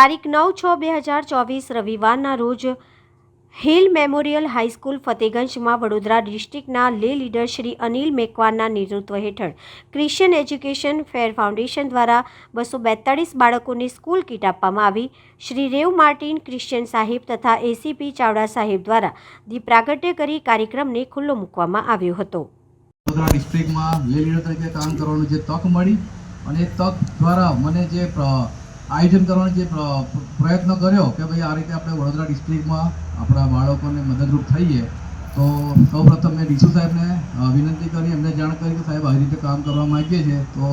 તારીખ નવ છ બે હજાર ચોવીસ રવિવારના રોજ હિલ મેમોરિયલ હાઈસ્કૂલ ફતેગંજમાં વડોદરા ડિસ્ટ્રિક્ટના લે લીડર શ્રી અનિલ મેકવાનના નેતૃત્વ હેઠળ ક્રિશ્ચિયન એજ્યુકેશન ફેર ફાઉન્ડેશન દ્વારા બસો બેતાળીસ બાળકોને સ્કૂલ કીટ આપવામાં આવી. શ્રી રેવ માર્ટિન, ક્રિશ્ચિયન સાહેબ તથા એસીપી ચાવડા સાહેબ દ્વારા દીપ્રાગટ્ય કરી કાર્યક્રમને ખુલ્લો મૂકવામાં આવ્યો હતો. ડિસ્ટ્રિક્ટમાં લે લીડર તરીકે કામ કરવાનું જે તક મળી અને તક દ્વારા મને જે આયોજન કરવાનો જે પ્ર- પ્રયત્ન કર્યો કે ભાઈ આ રીતે આપણે વડોદરા ડિસ્ટ્રિક્ટમાં આપણા બાળકોને મદદરૂપ થઈએ તો સૌપ્રથમ મેં ડીસુ સાહેબને વિનંતી કરી એમને જાણ કરી કે સાહેબ આવી રીતે કામ કરવા માંગીએ છીએ તો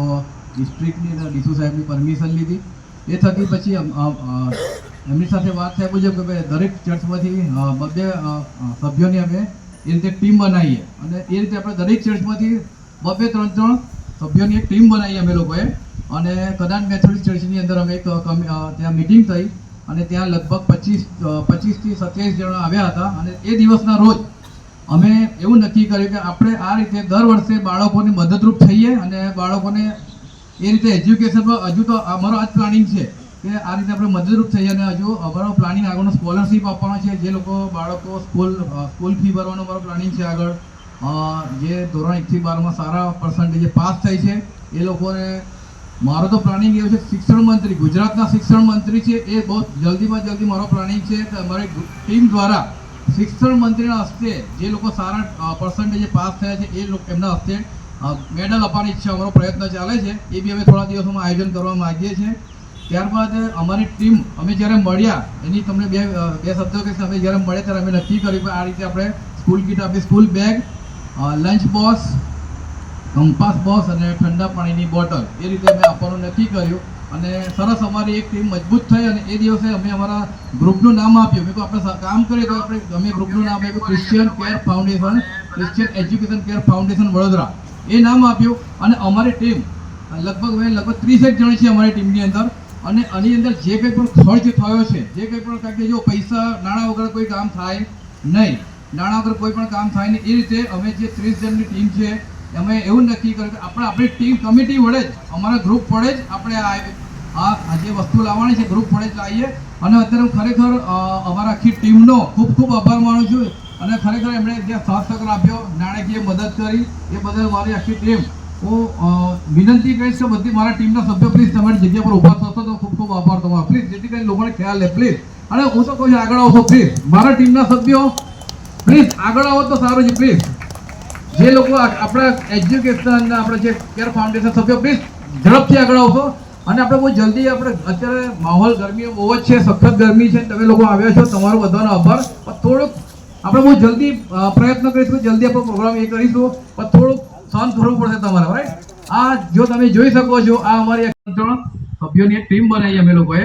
ડિસ્ટ્રિક્ટની અને ડીસુ સાહેબની પરમિશન લીધી. એ થકી પછી એમની સાથે વાત થાય મુજબ કે ભાઈ દરેક ચર્ચમાંથી અ, સભ્યોની અમે એ રીતે ટીમ બનાવીએ. અને એ રીતે આપણે દરેક ચર્ચમાંથી બબે ત્રણ ત્રણ સભ્યોની એક ટીમ બનાવી અમે લોકોએ. અને કદાચ મેથોડિસ્ટ ચર્ચની અંદર અમે એક ત્યાં મિટિંગ થઈ અને ત્યાં લગભગ પચીસ પચીસથી સત્યાવીસ જણા આવ્યા હતા અને એ દિવસના રોજ અમે એવું નક્કી કર્યું કે આપણે આ રીતે દર વર્ષે બાળકોને મદદરૂપ થઈએ અને બાળકોને એ રીતે એજ્યુકેશનમાં હજુ તો અમારો આ જ પ્લાનિંગ છે કે આ રીતે આપણે મદદરૂપ થઈએ અને હજુ અમારો પ્લાનિંગ આગળનો સ્કોલરશીપ આપવાનો છે. જે લોકો બાળકો સ્કૂલ સ્કૂલ ફી ભરવાનો અમારો પ્લાનિંગ છે આગળ. જે ધોરણ એકથી બારમાં સારા પર્સન્ટેજ પાસ થાય છે. એ લોકોને મારો તો પ્લાનિંગ એવું છે, શિક્ષણ મંત્રી, ગુજરાતના શિક્ષણ મંત્રી છે, એ બહુ જલ્દીમાં જલ્દી મારો પ્લાનિંગ છે કે અમારી ટીમ દ્વારા શિક્ષણ મંત્રીના હસ્તે જે લોકો સારા પર્સન્ટેજ પાસ થયા છે, એ લોકો એમના હસ્તે મેડલ આપવાની ઈચ્છા અમારો પ્રયત્ન ચાલે છે. એ બી અમે થોડા દિવસોમાં આયોજન કરવા માગીએ છીએ. ત્યારબાદ અમારી ટીમ, અમે જ્યારે મળ્યા, એની તમને બે બે શબ્દો કે અમે જ્યારે મળ્યા ત્યારે અમે નક્કી કર્યું આ રીતે આપણે સ્કૂલ કીટ આપી school bag lunch box compass box અને ઠંડા પાણીની બોટલ. એ રીતે અમે આપવાનું નક્કી કર્યું અને સરસ અમારી એક ટીમ મજબૂત થઈ અને એ દિવસે અમે અમારા ગ્રુપનું નામ આપ્યું. મેં આપણે કામ કરીએ તો આપણે અમે ગ્રુપનું નામ આપ્યું Christian care foundation Christian education care foundation Vadodara. એ નામ આપ્યું અને અમારી ટીમ, લગભગ મેં લગભગ ત્રીસેક જણ છે અમારી ટીમની અંદર અને આની અંદર જે કંઈ પણ ખર્ચ થયો છે, જે કંઈ પણ કારણ કે જો પૈસા નાણાં વગર કોઈ કામ થાય નહીં, નાણાં વગર કોઈ પણ કામ થાય નહીં, એ રીતે અમે જે ત્રીસ જણની ટીમ છે અમે એવું નક્કી કર્યું કે આપણે આપણી ટીમ કમિટી વડે જ, અમારા ગ્રુપ વડે જ આપણે આ જે વસ્તુ લાવવાની છે ગ્રુપ વડે જ લાવીએ. અને અત્યારે હું ખરેખર અમારા આખી ટીમનો ખૂબ ખૂબ આભાર માનું છું. અને ખરેખર એમણે જે સાથ સહકાર આપ્યો, નાણાકીય મદદ કરી, એ બદલ મારી આખી ટીમ હું વિનંતી કરીશ કે બધી મારા ટીમના સભ્યો પ્લીઝ તમારી જગ્યા પર ઊભા થશો તો ખૂબ ખૂબ આભાર તમારો. પ્લીઝ જેથી કરીને લોકોને ખ્યાલ લે પ્લીઝ અને હું તો કહું આગળ આવશો પ્લીઝ મારા ટીમના સભ્યો પ્લીઝ આગળ આવો તો સારું છે પ્લીઝ જે લોકો આપણા એજ્યુકેશન આપણે જે કેર ફાઉન્ડેશન સભ્યો પ્લીઝ ઝડપથી આગળ આવશો. અને આપણે બહુ જલ્દી આપણે અત્યારે માહોલ ગરમી બહુ જ છે, સખત ગરમી છે તમે લોકો આવ્યા છો, તમારો બધાનો આભાર. પણ થોડુંક આપણે બહુ જલ્દી પ્રયત્ન કરીશું, જલ્દી આપણો પ્રોગ્રામ એ કરીશું. પણ થોડુંક સહન કરવું પડશે તમારે રાઈટ આ જો તમે જોઈ શકો છો, આ અમારી એક ત્રણ સભ્યોની એક ટીમ બનાવી અમે લોકોએ.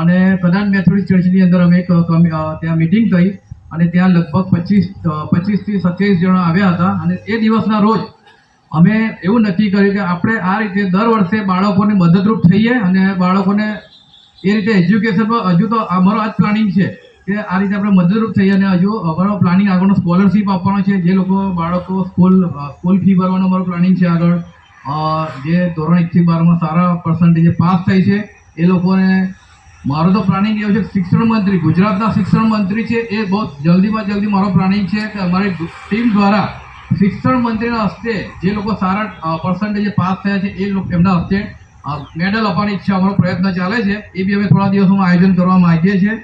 અને પ્રધાન મેથોડિસ્ટ ચર્ચની અંદર અમે એક ત્યાં મિટિંગ થઈ. અને ત્યાં લગભગ પચીસ પચીસથી સત્યાવીસ જણા આવ્યા હતા. અને એ દિવસના રોજ અમે એવું નક્કી કર્યું કે આપણે આ રીતે દર વર્ષે બાળકોને મદદરૂપ થઈએ અને બાળકોને એ રીતે એજ્યુકેશનમાં હજુ તો અમારો આ જ પ્લાનિંગ છે કે આ રીતે આપણે મદદરૂપ થઈએ અને હજુ અમારો પ્લાનિંગ આગળનો સ્કોલરશીપ આપવાનો છે. જે લોકો બાળકો સ્કૂલ સ્કૂલ ફી ભરવાનો અમારો પ્લાનિંગ છે આગળ. જે ધોરણ એકથી બારમાં સારા પર્સન્ટેજે પાસ થાય છે, એ લોકોને મારો તો પ્લાનિંગ એવું છે શિક્ષણ મંત્રી, ગુજરાતના શિક્ષણ મંત્રી છે એ બહુ જલ્દીમાં જલ્દી મારો પ્લાનિંગ છે કે અમારી ટીમ દ્વારા શિક્ષણ મંત્રીના હસ્તે જે લોકો સારા પર્સન્ટેજ પાસ થયા છે એ લોકો એમના હસ્તે મેડલ આપવાની ઈચ્છા અમારો પ્રયત્ન ચાલે છે. એ બી અમે થોડા દિવસોમાં આયોજન કરવા માંગીએ છીએ.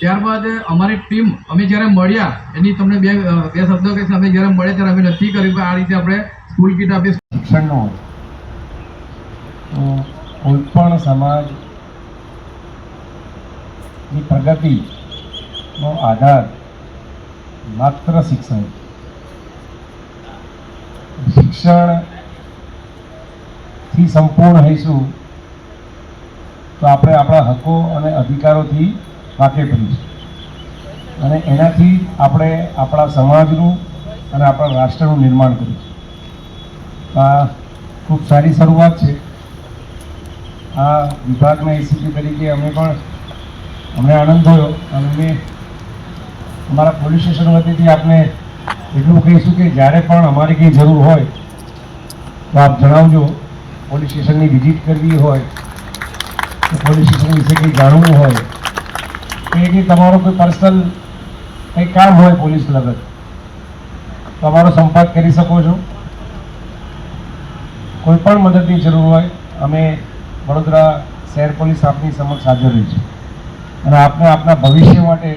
ત્યારબાદ અમારી ટીમ, અમે જ્યારે મળ્યા, એની તમને બે બે શબ્દો કે અમે જ્યારે મળ્યા ત્યારે અમે નક્કી કર્યું કે આ રીતે આપણે સ્કૂલ કીટ આપી શિક્ષણનો કોઈ પણ સમાજની પ્રગતિનો આધાર માત્ર શિક્ષણ. શિક્ષણથી સંપૂર્ણ હઈશું તો આપણે આપણા હકો અને અધિકારોથી વાકેફ રહીશું. અને એનાથી આપણે આપણા સમાજનું અને આપણા રાષ્ટ્રનું નિર્માણ કરીશું. આ ખૂબ સારી શરૂઆત છે. આ વિભાગના એસીપી તરીકે અમે પણ અમને આનંદ થયો અને અમે અમારા પોલીસ સ્ટેશન વતીથી આપને એટલું કહીશું કે જ્યારે પણ અમારી કંઈ જરૂર હોય, તો આપ જણાવજો. પોલીસ સ્ટેશનની વિઝિટ કરવી હોય કે પોલીસ સ્ટેશન વિશે કંઈ જાણવું હોય કે કંઈ તમારો કોઈ પર્સનલ કંઈ કામ હોય પોલીસ લગત, તો અમારો સંપર્ક કરી શકો છો. કોઈ પણ મદદની જરૂર હોય, અમે વડોદરા શહેર પોલીસ આપની સમક્ષ હાજર રહી છે અને આપને આપના ભવિષ્ય માટે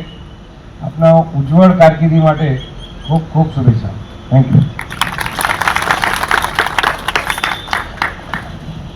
આપના ઉજ્જવળ કારકિર્દી માટે ખૂબ ખૂબ શુભેચ્છા થેન્ક યુ